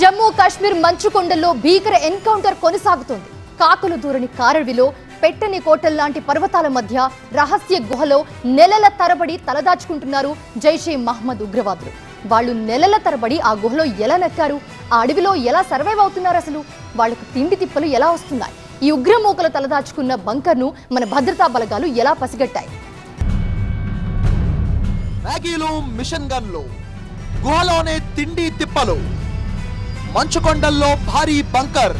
జమ్మూ కాశ్మీర్ మంచుకొండల్లో భీకర ఎన్కౌంటర్ కొనసాగుతోంది. కాకులు దూరని కారడిలో పెట్టని కోటల్లాంటి పర్వతాల మధ్య రహస్య గుహలో నెలల తరబడి తలదాచుకుంటున్నారు జైషే మహమ్మద్ ఉగ్రవాదులు. వాళ్ళు నెలల తరబడి ఆ గుహలో ఎలా నక్కారు? ఆ అడవిలో ఎలా సర్వైవ్ అవుతున్నారు అసలు? వాళ్ళకు తిండి తిప్పలు ఎలా వస్తున్నాయి? ఈ ఉగ్రమూకలు తలదాచుకున్న బంకర్ను మన భద్రతా బలగాలు ఎలా పసిగట్టాయి? మ్యాగీలు మిషన్ గన్లు గుహలోనే తిండి తిప్పలు. మంచుకొండల్లో భారీ బంకర్.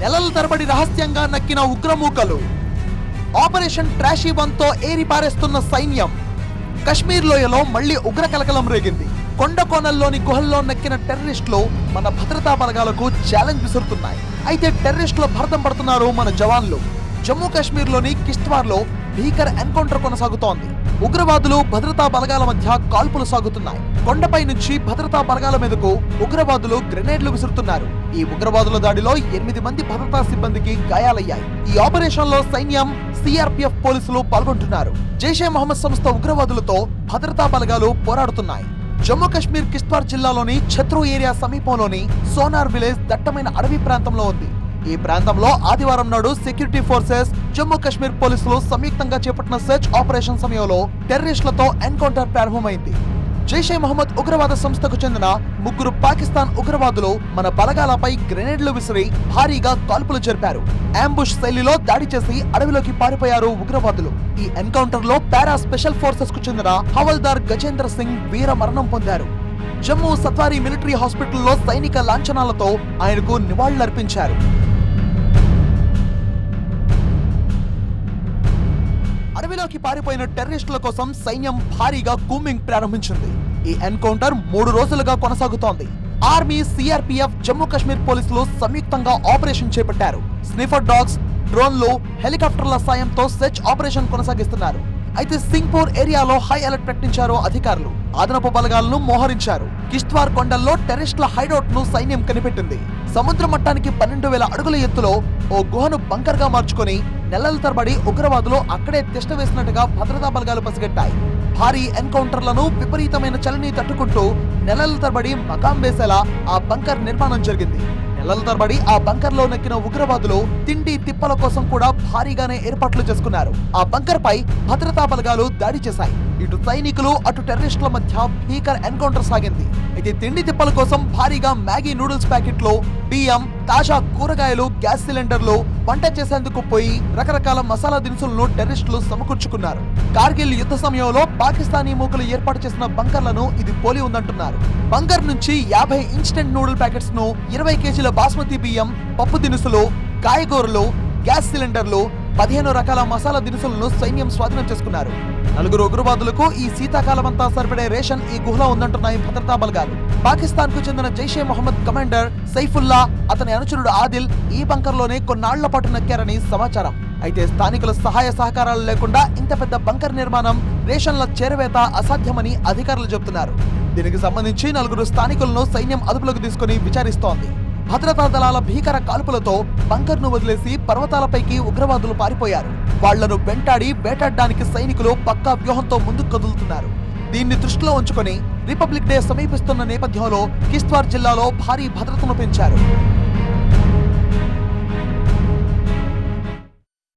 నెలల తరబడి రహస్యంగా నక్కిన ఉగ్రమూకలు. ఆపరేషన్ ట్రాషీ తో ఏరిపారేస్తున్న సైన్యం. కశ్మీర్ లోయలో మళ్ళీ ఉగ్ర కలకలం రేగింది. కొండ కోనల్లోని గుహల్లో నక్కిన టెర్రరిస్టులు మన భద్రతా బలగాలకు ఛాలెంజ్ విసురుతున్నాయి. అయితే టెర్రరిస్టులు భరతం పడుతున్నారు మన జవాన్లు. జమ్మూ కాశ్మీర్లోని కిష్ట్వార్లో భీకర ఎన్కౌంటర్ కొనసాగుతోంది. ఉగ్రవాదులు భద్రతా బలగాల మధ్య కాల్పులు సాగుతున్నాయి. కొండపై నుంచి భద్రతా బలగాల మీదకు ఉగ్రవాదులు గ్రెనేడ్లు విసురుతున్నారు. ఈ ఉగ్రవాదుల దాడిలో ఎనిమిది మంది భద్రతా సిబ్బందికి గాయాలయ్యాయి. ఈ ఆపరేషన్లో సైన్యం సిఆర్పిఎఫ్ పోలీసులు పాల్గొంటున్నారు. జైషే మహమ్మద్ సంస్థ ఉగ్రవాదులతో భద్రతా బలగాలు పోరాడుతున్నాయి. జమ్మూ కాశ్మీర్ కిష్త్వార్ జిల్లాలోని ఛత్రు ఏరియా సమీపంలోని సోనార్ విలేజ్ దట్టమైన అడవి ప్రాంతంలో ఉంది. ఈ ప్రాంతంలో ఆదివారం నాడు సెక్యూరిటీ ఫోర్సెస్ జమ్మూ కాశ్మీర్ పోలీసులు సంయుక్తంగా చేపట్టిన సెర్చ్ ఆపరేషన్ సమయంలో టెర్రరిస్టులతో ఎన్కౌంటర్ ప్రారంభమైంది. జైషే మహమ్మద్ ఉగ్రవాద సంస్థకు చెందిన ముగ్గురు పాకిస్తాన్ ఉగ్రవాదులు మన బలగాలపై గ్రెనేడ్లు విసిరి భారీగా కాల్పులు జరిపారు. అంబుష్ శైలిలో దాడి చేసి అడవిలోకి పారిపోయారు ఉగ్రవాదులు. ఈ ఎన్కౌంటర్లో పారా స్పెషల్ ఫోర్సెస్కు చెందిన హవల్దార్ గజేంద్ర సింగ్ వీర మరణం పొందారు. జమ్మూ సత్వారి మిలిటరీ హాస్పిటల్లో సైనిక లాంఛనాలతో ఆయనకు నివాళులర్పించారు. అడవిలోకి పారిపోయిన టెర్రరిస్టుల కోసం సైన్యం భారీగా కూంబింగ్ ప్రారంభించింది. ఈ ఎన్కౌంటర్ మూడు రోజులుగా కొనసాగుతోంది. ఆర్మీ సిఆర్పిఎఫ్ జమ్మూ కాశ్మీర్ పోలీసులు సంయుక్తంగా ఆపరేషన్ చేపట్టారు. స్నిఫర్ డాగ్స్ డ్రోన్లు హెలికాప్టర్ల సాయంతో సెర్చ్ ఆపరేషన్ కొనసాగిస్తున్నారు. అయితే సింగ్పూర్ ఏరియాలో హై అలర్ట్ ప్రకటించారు అధికారులు. అదనపు బలగాలను మోహరించారు. కిష్త్వార్ కొండల్లో టెర్రరిస్టుల హైడౌట్ను సైన్యం కనిపెట్టింది. సముద్ర మట్టానికి పన్నెండు వేల అడుగుల ఎత్తులో ఓ గుహను బంకర్గా మార్చుకొని నెలల తరబడి ఉగ్రవాదులు అక్కడే తిష్ట వేసినట్టుగా భద్రతా బలగాలు పసిగట్టాయి. భారీ ఎన్కౌంటర్లను విపరీతమైన చలిని తట్టుకుంటూ నెలల తరబడి మకాం వేసేలా ఆ బంకర్ నిర్మాణం జరిగింది. నెలల తరబడి ఆ బంకర్లో నెక్కిన ఉగ్రవాదులు తిండి తిప్పల కోసం కూడా భారీగానే ఏర్పాట్లు చేసుకున్నారు. ఆ బంకర్ పై భద్రతా బలగాలు దాడి చేశాయి. ఇటు సైనికులు అటు టెర్రరిస్టుల మధ్య భీకర ఎన్కౌంటర్ సాగింది. అయితే తిండి తిప్పల కోసం భారీగా మ్యాగీ నూడిల్స్ ప్యాకెట్లో బియ్యం తాజా కూరగాయలు గ్యాస్ సిలిండర్లు వంట చేసేందుకు పోయి రకరకాల మసాలా దినుసులను టెర్రరిస్టులు సమకూర్చుకున్నారు. కార్గిల్ యుద్ధ సమయంలో పాకిస్తానీ మూకలు ఏర్పాటు చేసిన బంకర్లను ఇది పోలి ఉందంటున్నారు. బంకర్ నుంచి యాభై ఇన్స్టెంట్ నూడిల్ ప్యాకెట్స్ను ఇరవై కేజీల బాస్మతి బియ్యం పప్పు దినుసులు కాయగూరలు గ్యాస్ సిలిండర్లు పదిహేను రకాల మసాలా దినుసులను సైన్యం స్వాధీనం చేసుకున్నారు. నలుగురు ఉగ్రవాదులకు ఈ శీతాకాలమంతా సరిపడే రేషన్ ఈ గుహలో ఉందంటున్నాయి భద్రతా బలగాలు. పాకిస్తాన్కు చెందిన జైషే మొహమ్మద్ కమాండర్ సైఫుల్లా అతని అనుచరుడు ఆదిల్ ఈ బంకర్లోనే కొన్నాళ్ళ పాటు నక్కారని సమాచారం. అయితే స్థానికుల సహాయ సహకారాలు లేకుండా ఇంత పెద్ద బంకర్ నిర్మాణం రేషన్ల చేరవేత అసాధ్యమని అధికారులు చెబుతున్నారు. దీనికి సంబంధించి నలుగురు స్థానికులను సైన్యం అదుపులోకి తీసుకుని విచారిస్తోంది. భద్రతా దళాల భీకర కాల్పులతో బంకర్ను వదిలేసి పర్వతాలపైకి ఉగ్రవాదులు పారిపోయారు. వాళ్ళను వెంటాడి వేటాడడానికి సైనికులు పక్కా వ్యూహంతో ముందుకు కదులుతున్నారు. దీన్ని దృష్టిలో ఉంచుకొని రిపబ్లిక్ డే సమీపిస్తున్న నేపథ్యంలో కిస్వార్ జిల్లాలో భారీ భద్రతను పెంచారు.